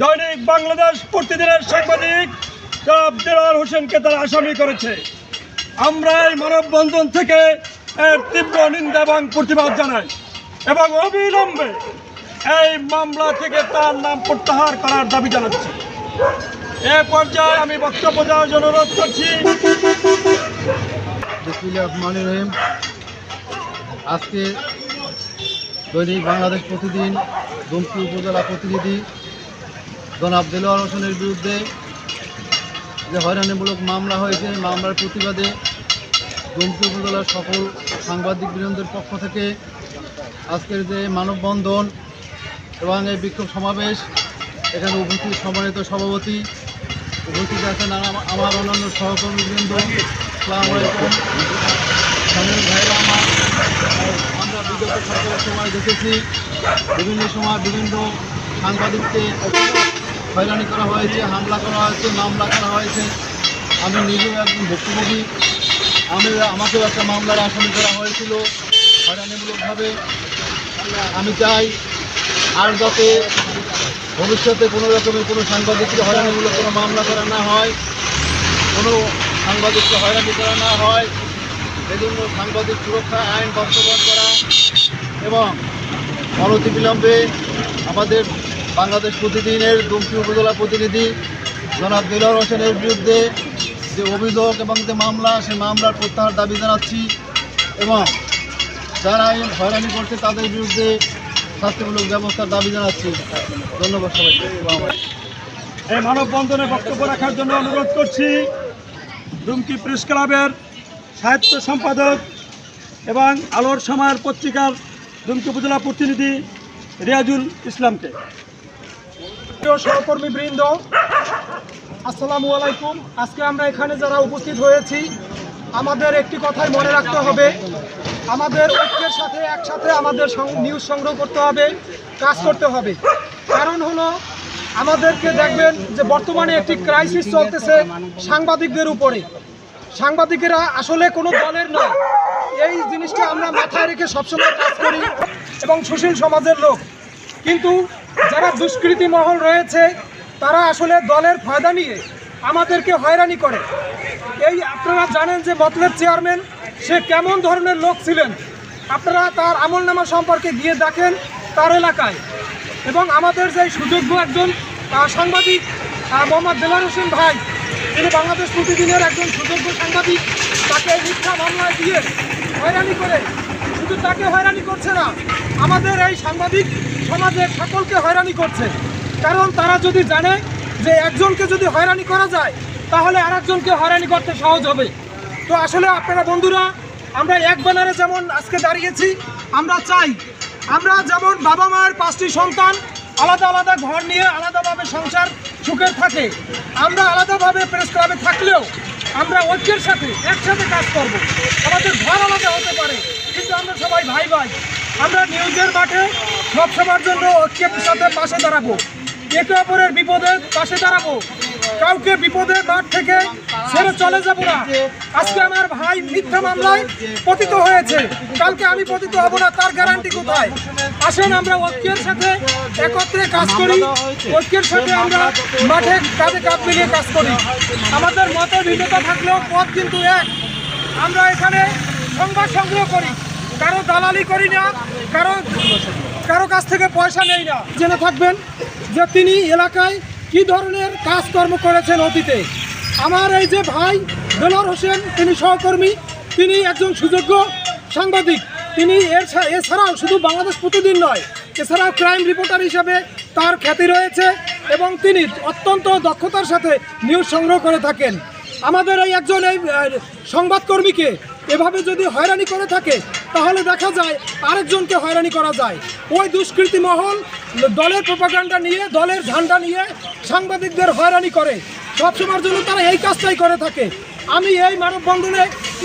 দৈনিক বাংলাদেশ প্রতিদিনের সাংবাদিক জনাব হোসেনকে তারা আসামি করেছে। আমরা এই মানববন্ধন থেকে এর তীব্র নিন্দা এবং প্রতিবাদ জানাই এবং অবিলম্বে এই মামলা থেকে তার নাম প্রত্যাহার করার দাবি জানাচ্ছি। এ পর্যায়ে আমি বক্তব্য দেওয়ার জন্য অনুরোধ করছি। আজকে দৈনিক বাংলাদেশ প্রতিদিন দুমকি উপজেলা প্রতিনিধি জনাব দেলোয়ার হোসেনের বিরুদ্ধে যে হয়রানিমূলক মামলা হয়েছে মামলার প্রতিবাদে দুমকি উপজেলার সকল সাংবাদিক বৃন্দের পক্ষ থেকে আজকের যে মানববন্ধন এবং এই বিক্ষোভ সমাবেশ, এখানে উপস্থিত সম্মানিত সভাপতি, উপস্থিত আছেন আমা- আমার অন্যান্য সহকর্মীবৃন্দ ভাইরা আমরা বিগত সরকারের সময় দেখেছি। বিভিন্ন সময় বিভিন্ন সাংবাদিককে হয়রানি করা হয়েছে, হামলা করা হয়েছে, মামলা করা হয়েছে। আমি নিজেও একজন ভুক্তভোগী। আমি, আমাকেও একটা মামলার আসামি করা হয়েছিল হয়রানিমূলকভাবে। আমি চাই আর যাতে ভবিষ্যতে কোনো রকমের কোনো সাংবাদিককে হয়রানিমূলক কোনো মামলা করা না হয়, কোনো সাংবাদিককে হয়রানি করা না হয়, সেজন্য সাংবাদিক সুরক্ষা আইন বাস্তবায়ন করা এবং অনতিবিলম্বে আমাদের বাংলাদেশ প্রতিদিনের দুমকি উপজেলা প্রতিনিধি জনাব দিলর হোসেনের বিরুদ্ধে যে অভিযোগ এবং যে মামলা, সেই মামলার প্রত্যাহার দাবি জানাচ্ছি এবং যারা এই হয়রানি করছে তাদের বিরুদ্ধে শাস্তিমূলক ব্যবস্থার দাবি জানাচ্ছি ধন্যবাদ আলাইকুম। এই মানববন্ধনে বক্তব্য রাখার জন্য অনুরোধ করছি দুমকি প্রেস ক্লাবের সাহিত্য সম্পাদক এবং আলোর সময়ের পত্রিকার দুমকি উপজেলা প্রতিনিধি রিয়াজুল ইসলামকে প্রিয় সহকর্মী বৃন্দ, আসসালামু আলাইকুম। আজকে আমরা এখানে যারা উপস্থিত হয়েছি, আমাদের একটি কথাই মনে রাখতে হবে। আমাদের ঐক্যের সাথে একসাথে আমাদের নিউজ সংগ্রহ করতে হবে, কাজ করতে হবে। কারণ হলো, আমাদেরকে দেখবেন যে বর্তমানে একটি ক্রাইসিস চলতেছে সাংবাদিকদের উপরে। সাংবাদিকেরা আসলে কোনো দলের নয়। এই জিনিসটা আমরা মাথায় রেখে সবসময় কাজ করি এবং সুশীল সমাজের লোক। কিন্তু যারা দুষ্কৃতী মহল রয়েছে, তারা আসলে দলের ফায়দা নিয়ে আমাদেরকে হয়রানি করে। এই আপনারা জানেন যে মতলেব চেয়ারম্যান, সে কেমন ধরনের লোক ছিলেন? আপনারা তার আমলনামা সম্পর্কে গিয়ে দেখেন তার এলাকায়। এবং আমাদের যে সুযোগ্য একজন সাংবাদিক মোহাম্মদ দেলার হোসেন ভাই, তিনি বাংলাদেশ প্রতিদিনের একজন সুযোগ্য সাংবাদিক, তাকে মিথ্যা মামলায় দিয়ে হয়রানি করে। শুধু তাকে হয়রানি করছে না, আমাদের এই সাংবাদিক সমাজের সকলকে হয়রানি করছে। কারণ তারা যদি জানে যে একজনকে যদি হয়রানি করা যায়, তাহলে আরেকজনকে হয়রানি করতে সহজ হবে। তো আসলে আপনারা বন্ধুরা, আমরা এক ব্যানারে যেমন আজকে দাঁড়িয়েছি, আমরা চাই, আমরা যেমন বাবা মায়ের পাঁচটি সন্তান আলাদা আলাদা ঘর নিয়ে আলাদাভাবে সংসার সুখের থাকে, আমরা আলাদাভাবে প্রেস ক্লাবে থাকলেও আমরা ঐক্যের সাথে একসাথে কাজ করব। আমাদের ঘর আলাদা হতে পারে, কিন্তু আমরা সবাই ভাই ভাই আমরা নিউজের মাঠে সব সবার জন্য ঐক্যের সাথে পাশে দাঁড়াবো। একে অপরের বিপদে পাশে দাঁড়াবো। কাউকে বিপদের মাঠ থেকে ছেড়ে চলে যাব না। আজকে আমার ভাই মিথ্যা মামলায় পতিত হয়েছে। কালকে আমি পতিত হব না, তার গ্যারান্টি কোথায়? আসেন, আমরা ঐক্যের সাথে একত্রে কাজ করি। ঐক্যের সাথে আমরা মাঠে কাঁধে কাঁধ মিলিয়ে কাজ করি। আমাদের মতের ভিন্নতা থাকলেও পথ কিন্তু এক। আমরা এখানে সংবাদ সংগ্রহ করি। কারও দালালি করি না, কারও কারও কাছ থেকে পয়সা নেই না। জেনে থাকবেন যে তিনি এলাকায় কি ধরনের কাজকর্ম করেছেন অতীতে। আমার এই যে ভাই দেলোয়ার হোসেন, তিনি সহকর্মী, তিনি একজন সুযোগ্য সাংবাদিক। তিনি এর এছাড়াও শুধু বাংলাদেশ প্রতিদিন নয়, এছাড়াও ক্রাইম রিপোর্টার হিসাবে তার খ্যাতি রয়েছে এবং তিনি অত্যন্ত দক্ষতার সাথে নিউজ সংগ্রহ করে থাকেন। আমাদের এই একজন এই সংবাদকর্মীকে এভাবে যদি হয়রানি করে থাকে তাহলে দেখা যায় আরেকজনকে হয়রানি করা যায়। ওই দুষ্কৃতী মহল দলের প্রপাগান্ডা নিয়ে, দলের ঝান্ডা নিয়ে সাংবাদিকদের হয়রানি করে। সবসময়ের জন্য তারা এই কাজটাই করে থাকে। আমি এই মানববন্ধনে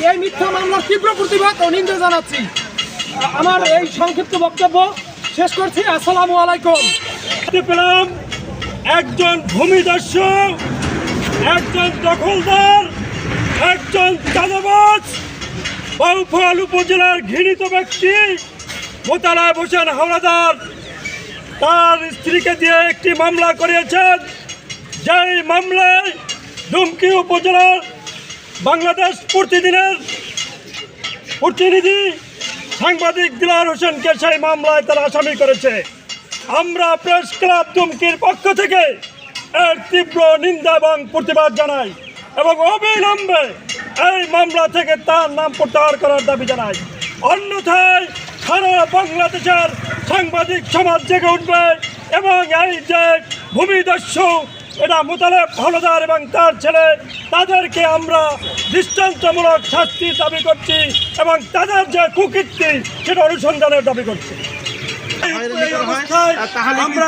এই মিথ্যা মামলার তীব্র প্রতিবাদ ও নিন্দা জানাচ্ছি। আমার এই সংক্ষিপ্ত বক্তব্য শেষ করছি। আসসালামু আলাইকুম। পেলাম একজন ভূমিদস্যু, একজন দখলদার, একজন চাঁদাবাজ বাউফল উপজেলার ঘৃণিত ব্যক্তি মোতালায় হোসেন হাওলাদার। তার স্ত্রীকে দিয়ে একটি মামলা করিয়েছেন। যেই মামলায় দুমকি উপজেলার বাংলাদেশ প্রতিদিনের প্রতিনিধি সাংবাদিক দিলার হোসেনকে সেই মামলায় তারা আসামি করেছে। আমরা প্রেস ক্লাব দুমকির পক্ষ থেকে এর তীব্র নিন্দা এবং প্রতিবাদ জানাই এবং অবিলম্বে এই মামলা থেকে তার নাম প্রত্যাহার করার দাবি জানাই। অন্যথায় সারা বাংলাদেশের সাংবাদিক সমাজ জেগে উঠবে এবং এই যে ভূমিদস্যু এটা মোতালেব হলদার এবং তার ছেলে তাদেরকে আমরা দৃষ্টান্তমূলক শাস্তি দাবি করছি এবং তাদের যে কুকীর্তি সেটা অনুসন্ধানের দাবি করছি। আমরা